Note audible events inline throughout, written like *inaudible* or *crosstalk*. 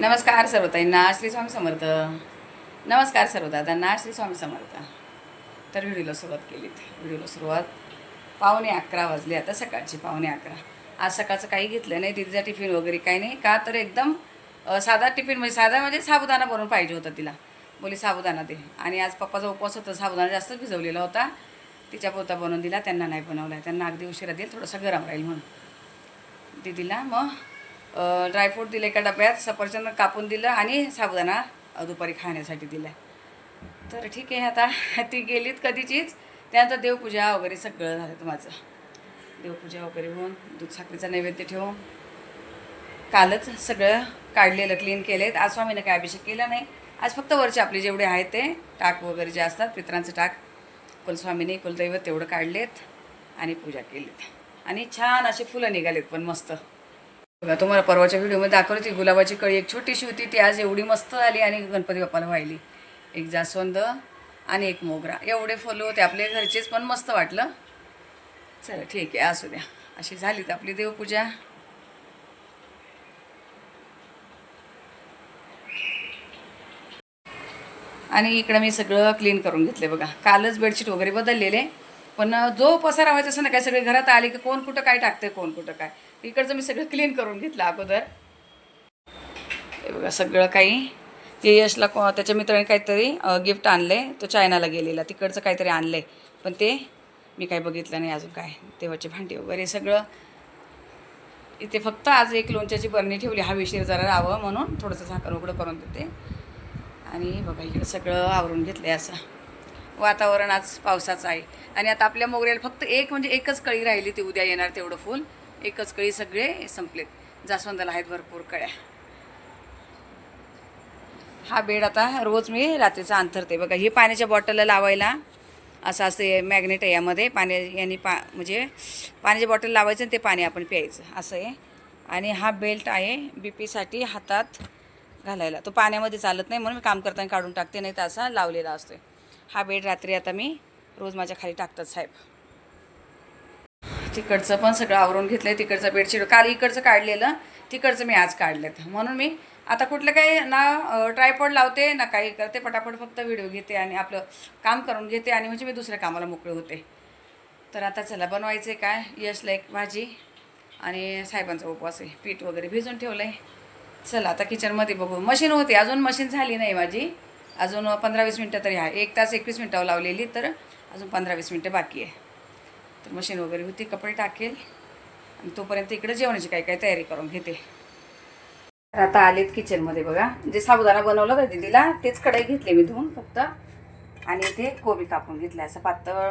नमस्कार सर्वताईंना श्री स्वामी समर्थ. नमस्कार सर्वदादांना श्री स्वामी समर्थ. तर व्हिडिओला सुरुवात केली व्हिडिओला सुरुवात पावणे अकरा वाजले आता सकाळची पावणे अकरा. आज सकाळचं काही घेतलं नाही तिचा टिफिन वगैरे काही नाही का तर एकदम साधा टिफिन म्हणजे साधा म्हणजे साबुदाणा बनवून पाहिजे होता तिला. बोली साबुदाणा दे. आणि आज पप्पाचा उपवास होता साबुदाणा जास्तच भिजवलेला होता. तिच्या पोता बनवून दिला त्यांना नाही बनवला त्यांना अगदी उशिरा देईल थोडंसं गरम राहील म्हणून. दीदीला मग ड्रायफ्रूट दिले एका डब्यात सफरचंद कापून दिलं आणि साबुदाणा दुपारी खाण्यासाठी दिला तर ठीक आहे आता *laughs* ती गेलीत कधीचीच. त्यानंतर देवपूजा वगैरे सगळं झालं माझं. देवपूजा वगैरे होऊन दूध नैवेद्य ठेवून कालच सगळं काढलेलं क्लीन केलेत. आज स्वामीनं काय अभिषेक केला नाही. आज फक्त वरचे आपले जेवढे आहेत ते टाक वगैरे जे असतात पित्रांचं टाक कुलस्वामीने कुलदैवत तेवढं काढलेत आणि पूजा केलीत. आणि छान असे फुलं निघालेत पण मस्त. बघा तुम्हाला परवाच्या व्हिडिओमध्ये दाखवली गुलाबाची कळी एक छोटीशी होती ती आज एवढी मस्त झाली आणि गणपती बाप्पाला वाहिली. एक जास्वंद आणि एक मोगरा. एवढे फुलं होते आपले घरचेच पण मस्त वाटलं. चला ठीक आहे असू द्या. अशी झालीत आपली देवपूजा. आणि इकडं मी सगळं क्लीन करून घेतले बघा. कालच बेडशीट वगैरे बदललेले. पण जो पसारा व्हायचा असं ना काय सगळे घरात आले की कोण कुठं काय टाकते कोण कुठं काय. इकडचं मी सगळं क्लीन करून घेतलं अगोदर. हे बघा सगळं काही. ते यशला को त्याच्या मित्राने काहीतरी गिफ्ट आणले तो चायनाला गेलेला. तिकडचं काहीतरी आणलं पण ते मी काही बघितलं नाही अजून काय. तेव्हाचे भांडी वगैरे सगळं. इथे फक्त आज एक लोणच्याची बरणी ठेवली. हा विषय जरा राहावं म्हणून थोडंसं झाकण उघडं करून देते. आणि बघा इकडं सगळं आवरून घेतलं आहे असं. वातावरण आज पावसाचं आहे. आणि आता आपल्या मोगऱ्याला फक्त एक म्हणजे एकच कळी राहिली ती उद्या येणार तेवढं फुल. एकच कळी सगळे संपलेत. जास्वंदाला आहेत भरपूर कळ्या. हा बेड आता रोज मी रात्रीचा अंथरते बघा ही पाण्याच्या बॉटलला लावायला असं असं मॅग्नेट आहे यामध्ये. पाणी यांनी पा म्हणजे पाण्याची बॉटल लावायचं आणि ते पाणी आपण प्यायचं. असं आहे. आणि हा बेल्ट आहे बी पीसाठी हातात घालायला. तो पाण्यामध्ये चालत नाही म्हणून मी काम करताना काढून टाकते नाही तर असा लावलेला असतो हा बेड रात्री आता मी रोज माझ्या खाली टाकतात साहेब. तिकडचं पण सगळं आवरून घेतलं आहे तिकडचं बेडशीट काल इकडचं काढलेलं तिकडचं मी आज काढलेत. म्हणून मी आता कुठलं काही ना ट्रायपॉड लावते ना काही करते पटापट फक्त व्हिडिओ घेते आणि आपलं काम करून घेते आणि म्हणजे मी दुसऱ्या कामाला मोकळे होते. तर आता चला बनवायचं आहे काय यशला एक भाजी आणि साहेबांचा उपवास आहे. पीठ वगैरे भिजून ठेवलं आहे चला आता किचनमध्ये बघू. मशीन होती अजून मशीन झाली नाही माझी. अजून पंधरा वीस मिनटं तरी आहे. एक तास एकवीस मिनटं लावलेली तर अजून पंधरा वीस मिनटं बाकी आहे. तर मशीन वगैरे होती कपडे टाकेल. आणि तोपर्यंत इकडे जेवणाची काही काही तयारी करून घेते. तर आता आलेत किचनमध्ये बघा. जे साबुदाणा बनवलं होता दिदीला तेच कढई घेतले मी धुवून फक्त. आणि इथे कोबी कापून घेतला असं पातळ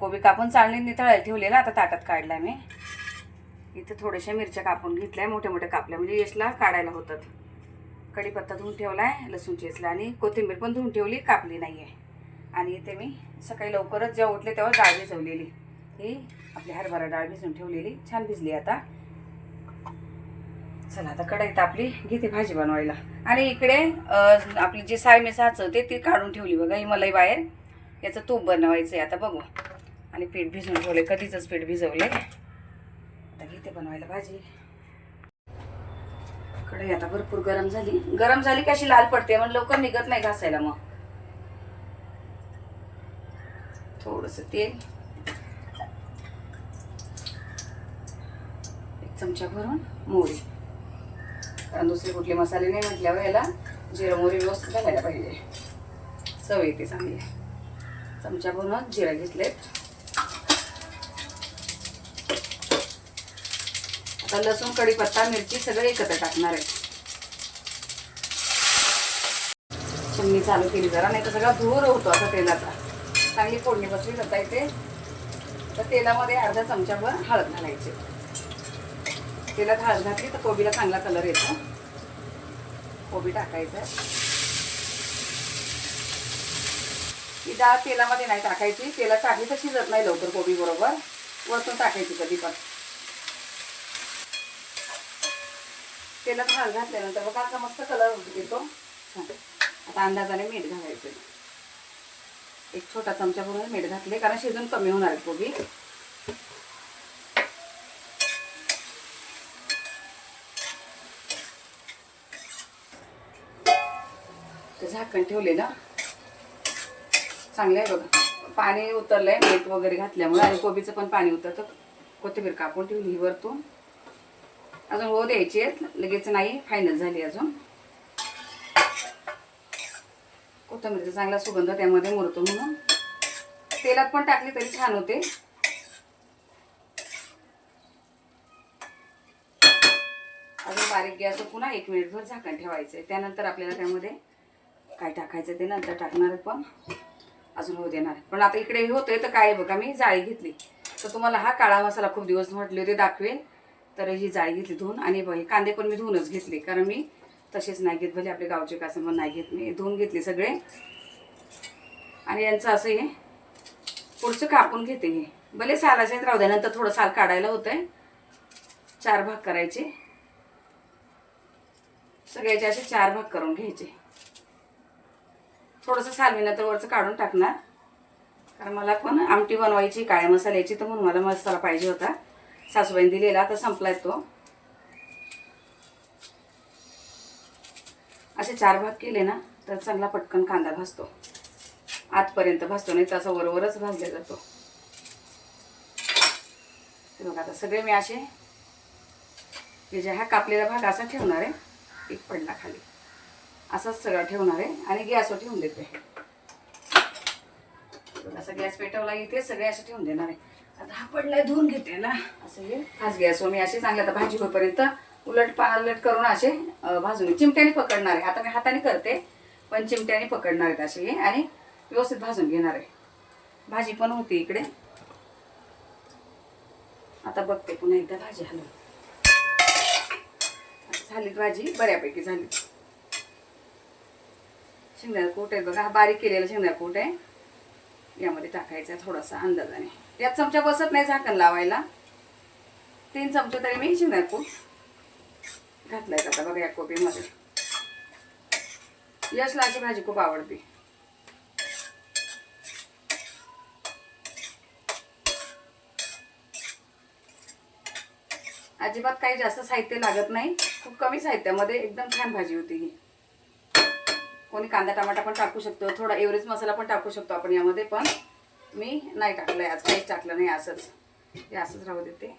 कोबी कापून चाळणीने तळायला ठेवलेला आता ताटात काढला मी. इथं थोड्याशा मिरच्या कापून घेतल्या मोठ्या मोठ्या कापल्या. म्हणजे यशला काढायला होतात. कढीपत्ता धुवून ठेवला आहे लसूण चेचला आणि कोथिंबीर पण धुवून ठेवली कापली नाही आहे आणि इथे मी सकाळी लवकरच जेव्हा उठले तेव्हा डाळ भिजवलेली. ही आपली हरभरा डाळ भिजवून ठेवलेली. छान भिजली आता. चला आता कढईत आपली घेते भाजी बनवायला. आणि इकडे आपली जी साय मी साचवते ती काढून ठेवली बघा ही मलाई बाहेर. याचं तूप बनवायचं आहे आता बघू. आणि पीठ भिजवून ठेवले कधीच पीठ भिजवले आता घेते बनवायला भाजी. कढई आता भरपूर गरम झाली. गरम झाली की अशी लाल पडते मग लवकर निघत नाही घासायला मग. थोडस तेल. एक चमचा भरून मोहरी. कारण दुसरे कुठले मसाले नाही म्हटल्यावर याला जिरा मोहरी व्यवस्थित घालायला पाहिजे. चव येते चांगली. चमचा भरूनच जिरा घेतलेत. आता लसूण कढीपत्ता मिरची सगळे एकत्र टाकणार आहे. चिमणी चालू केली जरा नाही तर सगळा धूर होतो असा तेलाचा. चांगली फोडणी बसली जाता येते तर तेलामध्ये अर्धा चमच्याभर हळद घालायची. तेलात हळद घातली तर कोबीला चांगला कलर येतो. कोबी टाकायचं. ही डाळ तेलामध्ये नाही टाकायची. तेलात टाकली तर शिजत नाही लवकर कोबी बरोबर. वरतून टाकायची कधी पण तेलात हळद घातल्यानंतर बघा असा मस्त कलर येतो. छान. आता अंदाजाने मीठ घालायचं. एक छोटा चमचा भरून मीठ घातले कारण शिजून कमी होणार आहे कोबी. ते झाकण ठेवले ना. चांगलं आहे बघा. पाणी उतरलंय मीठ वगैरे घातल्यामुळे आणि कोबीचं पण पाणी उतरतं. कोथिंबीर कापून ठेवली वरतून. अजून हो द्यायची आहेत. लगेच नाही फायनल झाली अजून. कोथिंबीरचा चांगला सुगंध त्यामध्ये मुरतो म्हणून. तेलात पण टाकली तरी छान होते. अजून बारीक गॅसवर पुन्हा एक मिनिटभर झाकण ठेवायचं आहे त्यानंतर आपल्याला त्यामध्ये काय टाकायचं ते नंतर टाकणार पण. अजून होऊ देणार पण आता इकडे हे होतंय तर काय बघा मी जाळी घेतली. तर तुम्हाला हा काळा मसाला खूप दिवस म्हटले होते दाखवेल तर ही जाळी घेतली धुवून आणि हे कांदे पण मी धुवूनच घेतले. कारण मी तसेच नाही घेत भले आपले गावचे कासं पण नाही घेत. मी धुवून घेतले सगळे. आणि यांचं असं हे पुढचं कापून घेते हे. भले सालाचे राहू द्या. नंतर थोडं साल काढायला होतंय. चार भाग करायचे. सगळ्याचे असे चार भाग करून घ्यायचे. थोडंसं साल मी नंतर वरचं काढून टाकणार. कारण मला पण आमटी बनवायची काळ्या मसाल्याची तर म्हणून मला मसाला पाहिजे होता. सासूबाईने दिलेला तर संपलाय तो. असे चार भाग केले ना तर चांगला पटकन कांदा भाजतो. आतपर्यंत भाजतो नाही तसा वरवरच भाजला जातो. बघा आता सगळे मी असे जे हा कापलेला भाग असा ठेवणार आहे एक पडला खाली. असाच सगळा ठेवणार आहे आणि गॅसवर ठेवून देते. असा गॅस पेटवला इथे सगळे असे ठेवून देणार आहे. आता हा पडलाय धुवून घेते ना. असं हे हाच गॅसवर मी असे चांगले. आता भाजी होईपर्यंत उलट पालट करून असे भाजून चिमट्याने पकडणार आहे. आता मी हाताने करते पण चिमट्याने पकडणार आहेत असे हे. आणि व्यवस्थित भाजून घेणार आहे. भाजी पण होती इकडे. आता बघते पुन्हा एकदा भाजी हलवून झाली भाजी बऱ्यापैकी झाली. शेंगदाणा कोट आहे बघा. हा बारीक केलेला शेंगदाणा कोट आहे. यामध्ये टाकायचा आहे थोडासा अंदाजाने. यात चमचा बसत नाही झाकण लावायला. तीन चमचे तरी मी शेंगदाणा कूट घातलाय आता बघा या कोबीमध्ये. यशला अशी भाजी खूप आवडते. अजिबात काही जास्त साहित्य लागत नाही. खूप कमी साहित्यामध्ये एकदम छान भाजी होती ही. कोणी कांदा टमाटा पण टाकू शकतो. थोडा एव्हरेज मसाला पण टाकू शकतो आपण यामध्ये पण मी नाही टाकलंय आज. काहीच टाकलं नाही असंच. हे असंच राहू देते.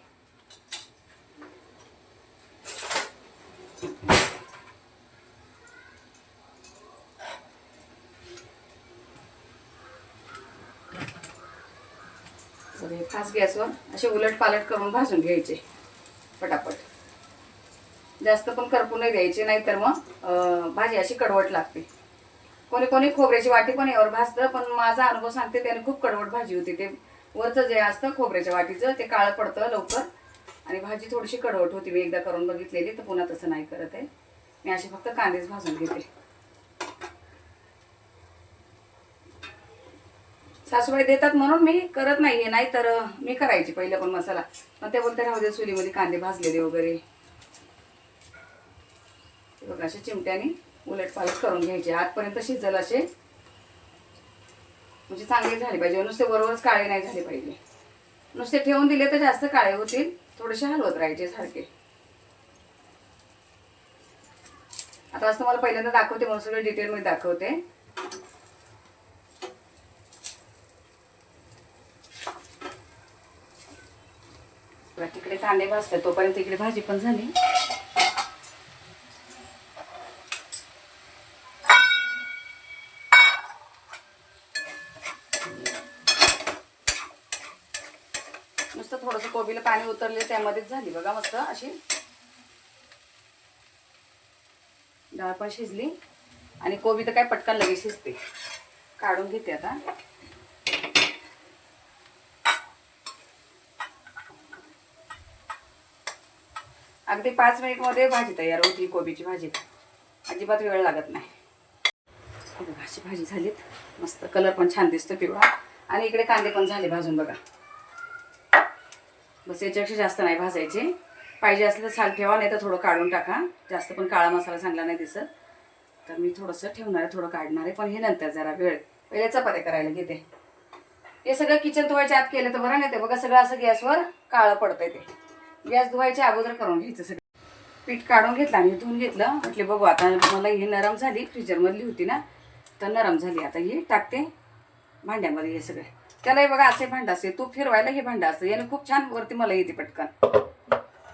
तर फास्ट गॅसवर असे उलट पालट करून भाजून घ्यायचे. पटापट. जास्त पण करपू नाही द्यायचे नाहीतर मग भाजी अशी कडवट लागते. कोणी कोणी खोबऱ्याची वाटी पण यावर भाजतं पण माझा अनुभव सांगते त्याने खूप कडवट भाजी होती. ते वरचं जे असतं खोबऱ्याच्या वाटीचं ते काळं पडतं लवकर. आणि भाजी थोडीशी कडवट होती. मी एकदा करून बघितलेली तर पुन्हा तसं नाही करत आहे. मी असे फक्त कांदेच भाजून घेते. सासूबाई देतात म्हणून मी करत नाहीये. नाही तर मी करायची पहिले पण मसाला. पण ते बोलते राहू दे चुलीमध्ये कांदे भाजलेले वगैरे. बघा अशा चिमट्याने उलट पालट करून घ्यायचे. आतपर्यंत शिजल असे म्हणजे चांगले झाले पाहिजे. नुसते वरवरच काळे नाही झाले पाहिजे. नुसते ठेवून दिले तर जास्त काळे होतील. थोडेसे हलवत राहायचे सारखे. आता असं तुम्हाला पहिल्यांदा दाखवते म्हणून सगळं डिटेलमध्ये दाखवते. तिकडे कांदे भाजतात. तोपर्यंत इकडे भाजी पण झाली. मस्त थोडंसं कोबीला पाणी उतरले त्यामध्येच झाली बघा मस्त अशी. डाळ पण शिजली. आणि कोबी तर काय पटकन लगेच शिजते. काढून घेते आता. अगदी पाच मिनिटमध्ये भाजी तयार होती कोबीची भाजी. अजिबात वेळ लागत नाही. बघा अशी भाजी झालीत. मस्त कलर पण छान दिसतो पिवळा. आणि इकडे कांदे पण झाले भाजून बघा. बस याच्यापेक्षा जास्त नाही भाजायचे. पाहिजे असलं तर साल ठेवा नाही तर थोडं काढून टाका. जास्त पण काळा मसाला चांगला नाही दिसत. तर मी थोडंसं ठेवणार आहे थोडं काढणार आहे. पण हे नंतर जरा वेळ. पहिले चपात्या करायला घेते. हे सगळं किचन धुवायच्या आत केलं तर बरं नाही ते बघा सगळं असं गॅसवर काळं पडतंय ते. गॅस धुवायच्या अगोदर करून घ्यायचं सगळं. पीठ काढून घेतलं आणि धुवून घेतलं. म्हटले बघू आता मला ही नरम झाली फ्रीजरमधली होती ना तर नरम झाली. आता ही टाकते भांड्यामध्ये हे सगळे. त्यालाही बघा असे भांडं असते तूप फिरवायला हे भांडं असतं याने खूप छान वरती मला येते पटकन.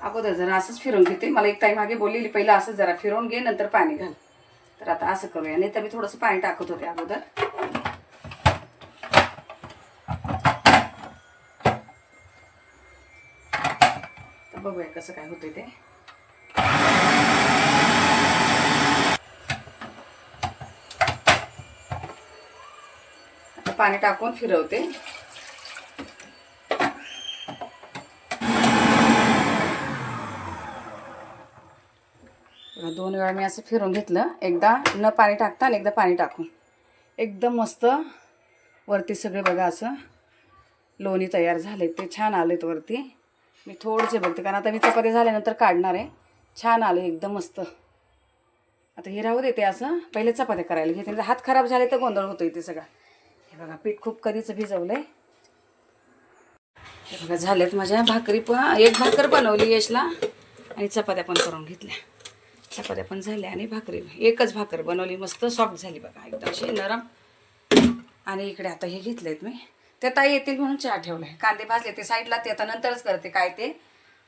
अगोदर जरा असंच फिरवून घेते. मला एक ताई मागे बोललेली पहिलं असं जरा फिरवून घे नंतर पाणी घाल. तर आता असं करूया. नाही तर मी थोडंसं पाणी टाकत होते अगोदर. तर बघूया कसं काय होतंय ते. पाणी टाकून फिरवते. दोन वेळा मी असं फिरून घेतलं. एकदा न पाणी टाकता आणि एकदा पाणी टाकून. एकदम मस्त वरती सगळे बघा असं लोणी तयार झाले ते छान आलेत वरती. मी थोडेसे बघते कारण आता मी चपाती झाल्यानंतर काढणार आहे. छान आले एकदम मस्त. आता हे राहू देते असं. पहिले चपात्या करायला. घेते हात खराब झाले तर गोंधळ होतो इथे सगळा. हे बघा पीठ खूप कधीच भिजवलं आहे हे बघा झाल्यात माझ्या भाकरी पण एक भाकर बनवली यशला आणि चपात्या पण करून घेतल्या. चपात्या पण झाल्या आणि भाकरी एकच भाकर बनवली मस्त सॉफ्ट झाली बघा एकदम अशी नरम. आणि इकडे आता हे घेतलेत मी. ते ताई येतील म्हणून चहा ठेवलाय. कांदे भाजले ते साईडला ते आता नंतरच करते काय ते.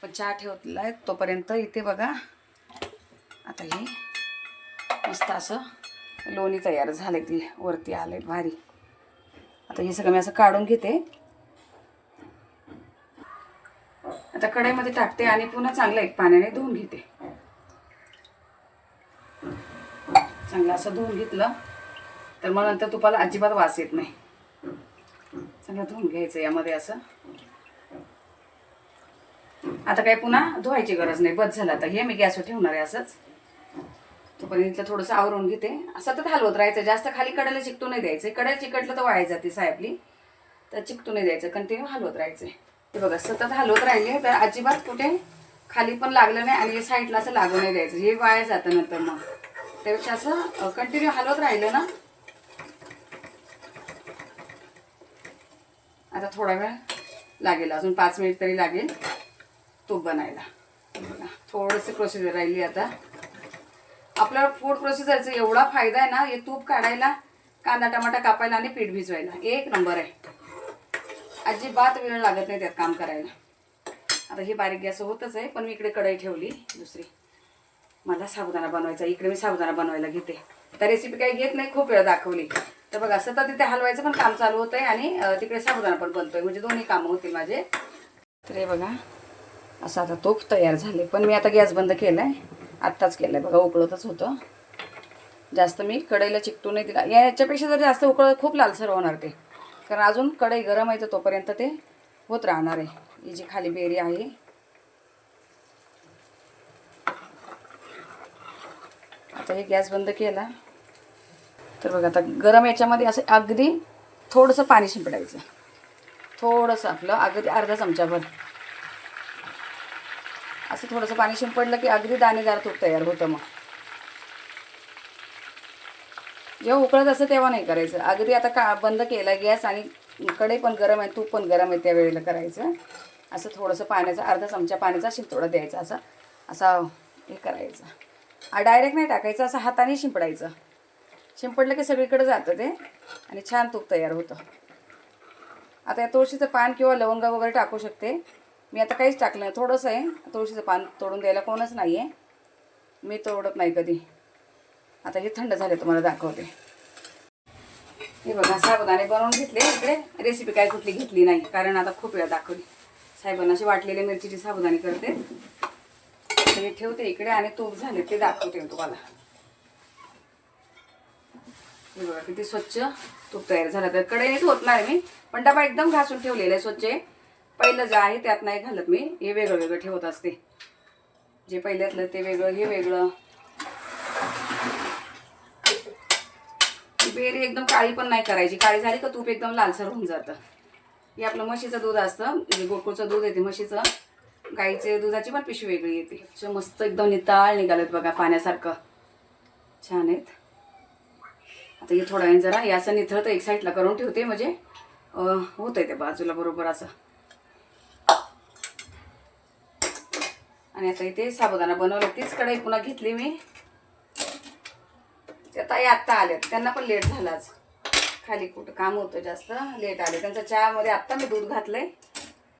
पण चहा ठेवलाय तोपर्यंत इथे बघा. आता हे मस्त असं लोणी तयार झाले ती वरती आले भारी. आता हे सगळं मी असं काढून घेते. आता कढईमध्ये टाकते आणि पुन्हा चांगलं एक पाण्याने धुवून घेते. चांगलं असं धुवून घेतलं तर मग नंतर तुपाला अजिबात वास येत नाही. चांगलं धुवून घ्यायचं यामध्ये असं. आता काय पुन्हा धुवायची गरज नाही बस झालं आता. हे मी गॅसवर ठेवणार आहे असंच. तोपर्यंत इथलं थोडंसं आवरून घेते. सतत हलवत राहायचं. जास्त खाली कडायला चिकटू नाही द्यायचं. कडायला चिकटलं तर वाया जाते साहेबली. तर चिकटू नाही द्यायचं. कंटिन्यू हलवत राहायचं. ते बघा सतत हलवत राहिले तर अजिबात कुठे खाली पण लागलं नाही आणि साईडला असं लागू नाही द्यायचं. हे वाया जातं नंतर मग. त्यापेक्षा असं कंटिन्यू हलवत राहिलं ना. आता थोडा वेळ लागेल. अजून पाच मिनिट तरी लागेल. तूप बनायला. थोडंसं प्रोसिजर राहिली आता. आपल्याला फूड प्रोसेसरचा एवढा फायदा आहे ना हे तूप काढायला कांदा टमाटा कापायला आणि पीठ भिजवायला. एक नंबर आहे. अजिबात वेळ लागत नाही त्यात काम करायला. आता ही बारीक गॅस होतच आहे पण मी इकडे कढई ठेवली दुसरी. मला साबुदाणा बनवायचा इकडे मी साबुदाणा बनवायला घेते. तर रेसिपी काही घेत नाही खूप वेळ दाखवली. तर बघा सतत तिथे हलवायचं पण काम चालू होतं आहे आणि तिकडे साबुदाणा पण बनतोय. म्हणजे दोन्ही कामं होतील माझे. तर हे बघा असं आता तूप तयार झाले. पण मी आता गॅस बंद केला आहे आत्ताच केलं आहे बघा उकळतच होतं. जास्त मी कढईला चिकटू नाही दिला. याच्यापेक्षा जर जास्त उकळत खूप लालसर होणार ते. कारण अजून कढई गरम आहे तर तोपर्यंत ते होत राहणार आहे. ही जी खाली बेरी आहे. आता हे गॅस बंद केला. तर बघा आता गरम याच्यामध्ये असं अगदी थोडंसं पाणी शिंपडायचं. थोडंसं आपलं अगदी अर्धा चमचाभर. असं थोडंसं पाणी शिंपडलं की अगदी दाणेदार तूप तयार होतं मग. जेव्हा उकळत असं तेव्हा नाही करायचं. अगदी आता का बंद केला गॅस आणि कडे पण गरम आहे तूप पण गरम आहे त्या वेळेला करायचं. असं थोडंसं पाण्याचा अर्धा चमचा पाण्याचा शिंतोडा द्यायचा असा. असा हे करायचं. डायरेक्ट नाही टाकायचं असं हाताने शिंपडायचं. शिंपडलं की सगळीकडे जातं ते आणि छान तूप तयार होतं. आता या तुळशीचं पान किंवा लवंग वगैरे टाकू शकते. मी आता काहीच टाकलं नाही. थोडंसं आहे. तुळशीचं पान तोडून द्यायला कोणच नाही आहे मी तोडत नाही कधी. आता हे थंड झाले तुम्हाला दाखवते. हे बघा साबुदाणे बनवून घेतले इकडे. रेसिपी काय कुठली घेतली नाही कारण आता खूप वेळा दाखवली. साहेबांना अशी वाटलेले मिरचीची साबुदाणे करते. हे ठेवते इकडे आणि तूप झाले ते दाखवते तुम्हाला. हे बघा किती स्वच्छ तूप तयार झालं. तर कढईनेच होत नाही मी पण डबा एकदम घासून ठेवलेला आहे स्वच्छ आहे. पहिलं जे आहे त्यात नाही घालत मी हे वेगळं वेगळं ठेवत असते. जे पहिल्यातलं ते वेगळं हे वेगळं. बेरी एकदम काळी पण नाही करायची. काळी झाली का तूप एकदम लालसर होऊन जातं. हे आपलं म्हशीचं दूध असतं म्हणजे गोकुळचं दूध येते म्हशीचं. गाईचे दुधाची पण पिशवी वेगळी येते. मस्त एकदम निताळ निघालेत बघा पाण्यासारखं. छान आहेत. आता हे थोडा वेळ जरा हे असं निथळतं एक साईडला करून ठेवते म्हणजे होत आहे ते बाजूला बरोबर असं. आणि आता इथे साबुदाणा बनवला तीच कढई पुन्हा घेतली मी. त्या ताई आत्ता आल्यात. त्यांना पण लेट झालाच खाली कुठं काम होतं जास्त. लेट आले. त्यांच्या चहामध्ये आत्ता मी दूध घातलं आहे